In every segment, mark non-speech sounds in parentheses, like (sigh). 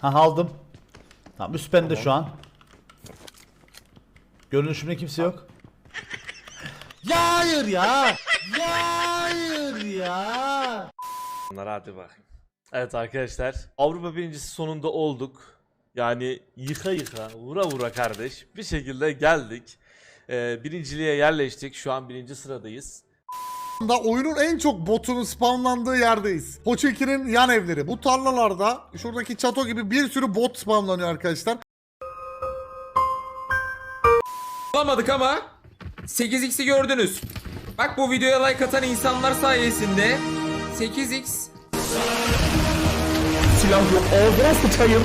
Ha aldım. Tamam üst bende şu an. Görünüşümde kimse yok. Ya hayır ya. Ya hayır ya. Bunlar hadi bakayım. Evet arkadaşlar Avrupa birincisi sonunda olduk. Yani yıka yıka vura vura kardeş bir şekilde geldik. Ee, birinciliğe yerleştik şu an birinci sıradayız. Da oyunun en çok botunun spamlandığı yerdeyiz. Poçeki'nin yan evleri. Bu tarlalarda şuradaki çato gibi bir sürü bot spamlanıyor arkadaşlar. Alamadık ama 8x'i gördünüz. Bak bu videoya like atan insanlar sayesinde 8x Silah yok ağzına sıçayım.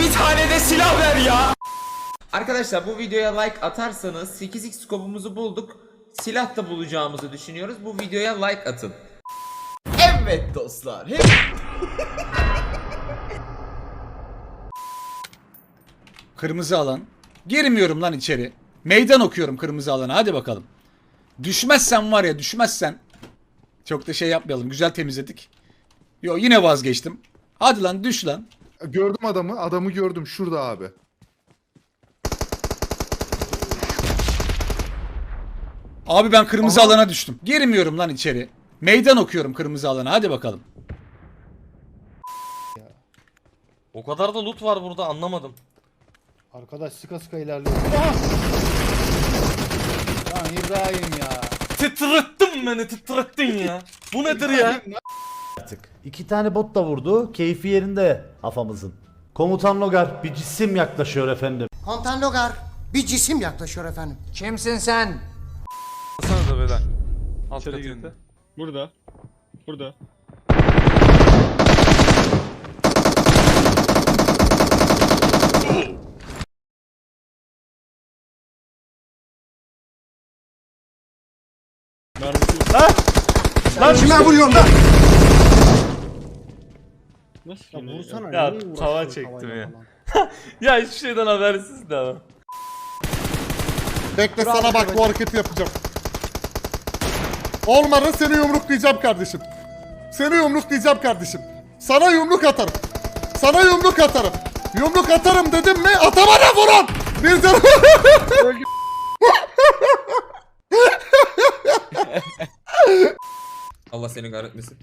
Bir tane de silah ver ya. Arkadaşlar bu videoya like atarsanız 8x skopumuzu bulduk. Silah da bulacağımızı düşünüyoruz. Bu videoya like atın. Evet dostlar. Hep Kırmızı alan. Girmiyorum lan içeri. Meydan okuyorum kırmızı alana. Hadi bakalım. Düşmezsen var ya düşmezsen. Çok da şey yapmayalım. Güzel temizledik. Yo yine vazgeçtim. Hadi lan düş lan. Gördüm adamı. Adamı gördüm. Şurada abi. Abi ben kırmızı alana düştüm. Girmiyorum lan içeri. Meydan okuyorum kırmızı alana. Hadi bakalım. O kadar da loot var burada anlamadım. Arkadaş sıka sıka ilerliyor. Lan İbrahim ya. Titrettin beni titrettin ya. Bu nedir ya? Artık. İki tane bot da vurdu. Keyfi yerinde afamızın. Komutan Logar bir cisim yaklaşıyor efendim. Komutan Logar bir cisim yaklaşıyor efendim. Kimsin sen? Baksana da böyle. Alt katında. Burada. Burada. Lan Kime vuruyorsun lan? Nasıl? Ya vursana. Ya, niye tava çektim ya. falan? (laughs) Ya hiçbir şeyden habersiz de ama. Bekle sana bak bu hareketi yapacağım. Olmadı seni yumruklayacağım kardeşim. Seni yumruklayacağım kardeşim. Sana yumruk atarım. Sana yumruk atarım. Yumruk atarım dedim mi atamana vurun. Bir canım. (laughs) Allah seni kahretmesin.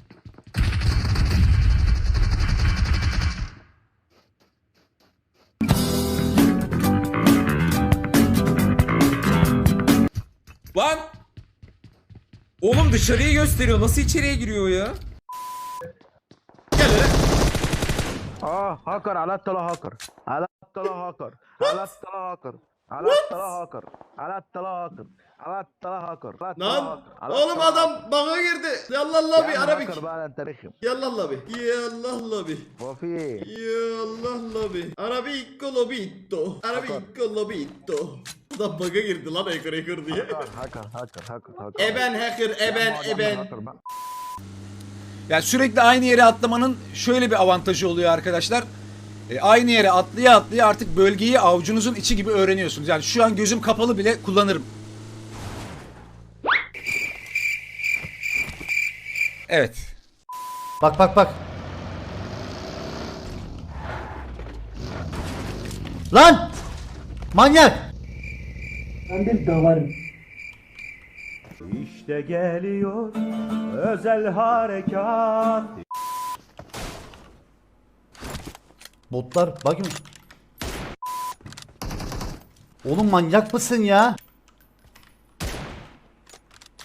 Oğlum dışarıyı gösteriyor. Nasıl içeriye giriyor ya? Aa hacker alattala hacker. Alattala hacker. Alattala hacker. Alattala hacker. Alattala hacker. Alattala hacker. lan oğlum adam bana girdi. Yallah bir Arabik. Yallah bir. Yallah lobi. Wafi. Yallah lobi. Arabico lobito. Arabico lobito. Adam bug'a girdi lan ekır ekır diye. Hacker hacker hacker hacker. Eben hacker eben eben. Hacker, ben- Yani sürekli aynı yere atlamanın şöyle bir avantajı oluyor arkadaşlar. E, aynı yere atlaya atlaya artık bölgeyi avucunuzun içi gibi öğreniyorsunuz. Yani şu an gözüm kapalı bile kullanırım. Evet. Bak bak bak. Lan! Manyak! İşte geliyor özel harekat. Botlar bakın. Oğlum manyak mısın ya?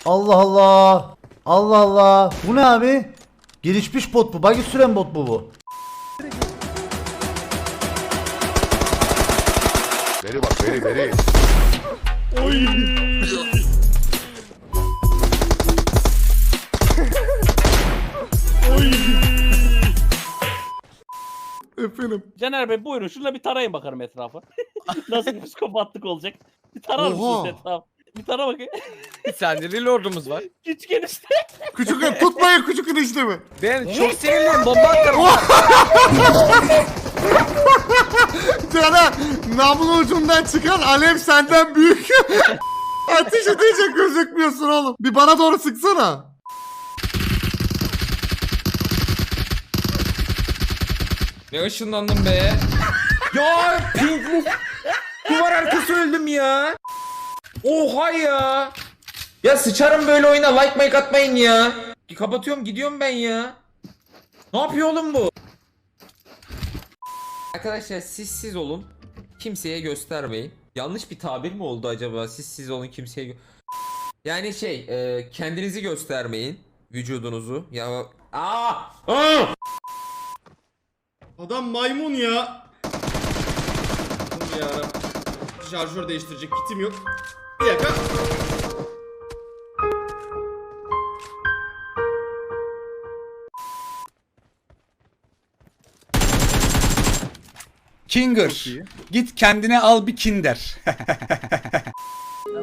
Allah Allah. Allah Allah. Bu ne abi? Gelişmiş bot bu. Bagi süren bot bu bu. Veri bak veri veri. (laughs) Efendim. Caner Bey buyurun şuna bir tarayın bakalım etrafı. (laughs) Nasıl bir psikopatlık olacak? Bir tarar Oha. mısınız etrafı? Bir tara bakayım. Bir tane de lordumuz var. (laughs) Küçük enişte. Küçük tutmayın küçük eniştemi. Ben çok sinirliyim. Bomba atarım. (laughs) Cana namlu ucundan çıkan alev senden büyük. Ateş edince gözükmüyorsun oğlum. Bir bana doğru sıksana. Ne ışınlandım be? ya pink Duvar arkası öldüm ya. Oha ya. Ya sıçarım böyle oyuna like make atmayın ya. Kapatıyorum gidiyorum ben ya. Ne yapıyor oğlum bu? Arkadaşlar siz siz olun. Kimseye göstermeyin. Yanlış bir tabir mi oldu acaba? Siz siz olun kimseye Yani şey e, kendinizi göstermeyin. Vücudunuzu. Ya Aa! Aa! Adam maymun ya. Allah'ım yarabbim. Şarjör değiştirecek kitim yok. Bir dakika. Kinger. Git kendine al bir kinder.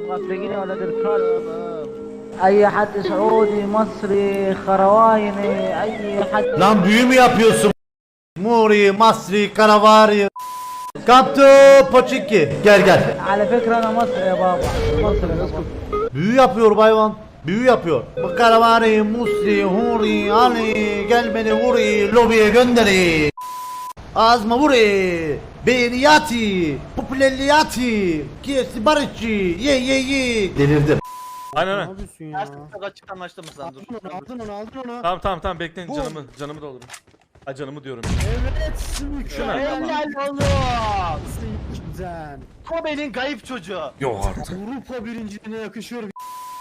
غافلين ولا تذكر اي حد سعودي مصري خروايني اي حد Lan büyü mü yapıyorsun? Muri, Masri, Karavari. Kaptı Poçiki. Gel gel. على فكره انا مصري يا بابا مصري اسكت Büyü yapıyor bayvan. Büyü yapıyor. Bu Karavari, Musri, Huri, Ali. Gel beni vuri. Lobiye gönderi. Azma vuri. Beyniyati. Popülerliyati. Kiyesi barışçı. Ye ye ye. Delirdim. Aynen aynen. Ters çok açık anlaştı mı sen dur. Aldın onu aldın onu. Tamam tamam tamam bekleyin canımı canımı doldurun. Ha canımı diyorum. Helal oğlum. Kobe'nin kayıp çocuğu. Yok artık. Avrupa birinciliğine yakışıyor.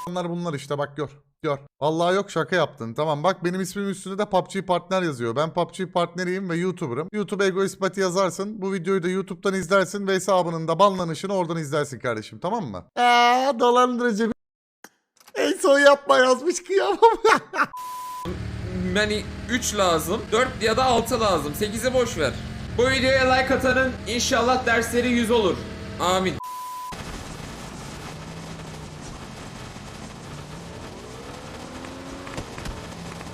Bunlar bunlar işte bak gör. Gör. Vallahi yok şaka yaptın. Tamam bak benim ismimin üstünde de PUBG partner yazıyor. Ben PUBG partneriyim ve YouTuber'ım. YouTube Egoist Pati yazarsın. Bu videoyu da YouTube'dan izlersin ve hesabının da banlanışını oradan izlersin kardeşim tamam mı? Eee dolandırıcı. En son yapma yazmış kıyamam. (laughs) Yani 3 lazım. 4 ya da 6 lazım. 8'i boş ver. Bu videoya like atanın inşallah dersleri 100 olur. Amin.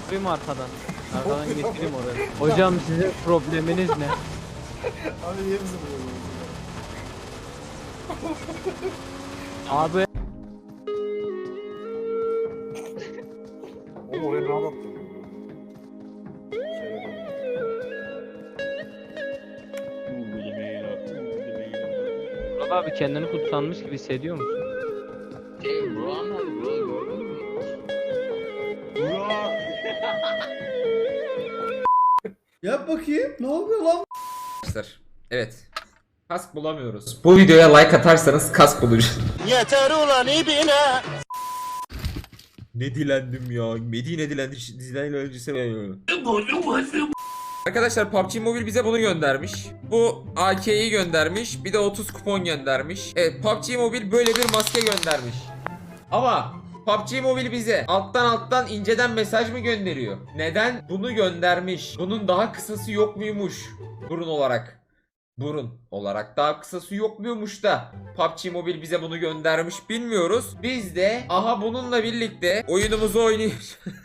Getireyim arkadan. Arkadan (laughs) getireyim oraya. Hocam sizin probleminiz ne? (laughs) Abi Murat (laughs) abi kendini kutsanmış gibi hissediyor musun? (laughs) Yap bakayım. Ne yapıyor lan? Arkadaşlar. Evet. Kask bulamıyoruz. Bu videoya like atarsanız kask bulacağız. Yeter ulan ibine. Ne dilendim ya. Medine dilendi. Dilen öncesi. Arkadaşlar PUBG Mobile bize bunu göndermiş. Bu AK'yi göndermiş. Bir de 30 kupon göndermiş. Evet PUBG Mobile böyle bir maske göndermiş. Ama PUBG Mobile bize alttan alttan inceden mesaj mı gönderiyor? Neden bunu göndermiş? Bunun daha kısası yok muymuş? Burun olarak. Burun olarak daha kısası yok muymuş da PUBG Mobile bize bunu göndermiş bilmiyoruz. Biz de aha bununla birlikte oyunumuzu oynuyoruz. (laughs)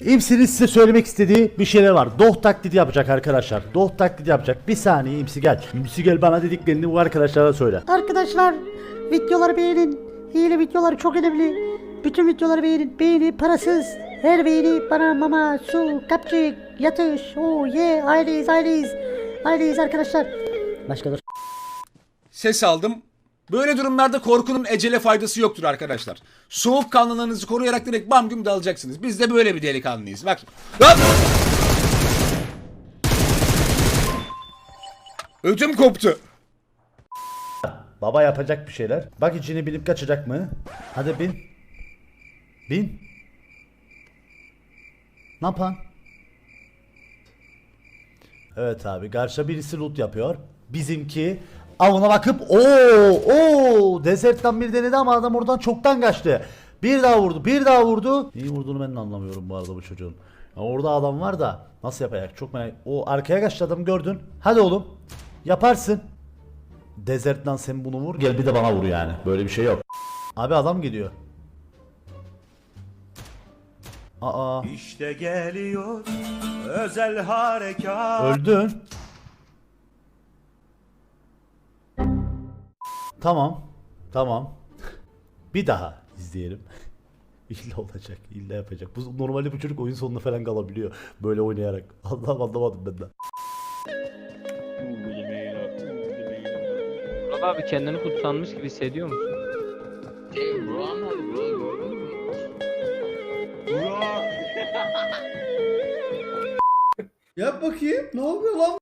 İmsi'nin size söylemek istediği bir şeyler var. Doh taklidi yapacak arkadaşlar. Doh taklidi yapacak. Bir saniye İmsi gel. İmsi gel bana dediklerini bu arkadaşlara söyle. Arkadaşlar videoları beğenin. Hile videoları çok önemli. Bütün videoları beğenin. Beğeni parasız. Her beğeni bana mama, su, kapçık, yatış, oh yeah, aileyiz, aileyiz. Aileyiz arkadaşlar. Başka dur. Ses aldım. Böyle durumlarda korkunun ecele faydası yoktur arkadaşlar. Soğukkanlılığınızı koruyarak direkt bam güm dalacaksınız. Biz de böyle bir delikanlıyız. Bak. Lan! Ödüm koptu. Baba yapacak bir şeyler. Bak içini bilip kaçacak mı? Hadi bin. Bin. Ne yapan? Evet abi karşıda birisi loot yapıyor. Bizimki avına bakıp o o desertten bir denedi ama adam oradan çoktan kaçtı. Bir daha vurdu, bir daha vurdu. Neyi vurduğunu ben de anlamıyorum bu arada bu çocuğun. Ya orada adam var da nasıl yapacak? Çok merak. O arkaya kaçtı adam gördün. Hadi oğlum. Yaparsın. Desert'tan sen bunu vur gel bir de bana vur yani. Böyle bir şey yok. Abi adam geliyor. Aa İşte geliyor özel harekat. öldün. Tamam. Tamam. Bir daha izleyelim. (laughs) İlla olacak. illa yapacak. Bu, normalde bu çocuk oyun sonuna falan kalabiliyor. Böyle oynayarak. (laughs) Allah'ım anlamadım ben de. Murat abi kendini kutsanmış gibi hissediyor musun? Yap bakayım. Ne yapıyor lan?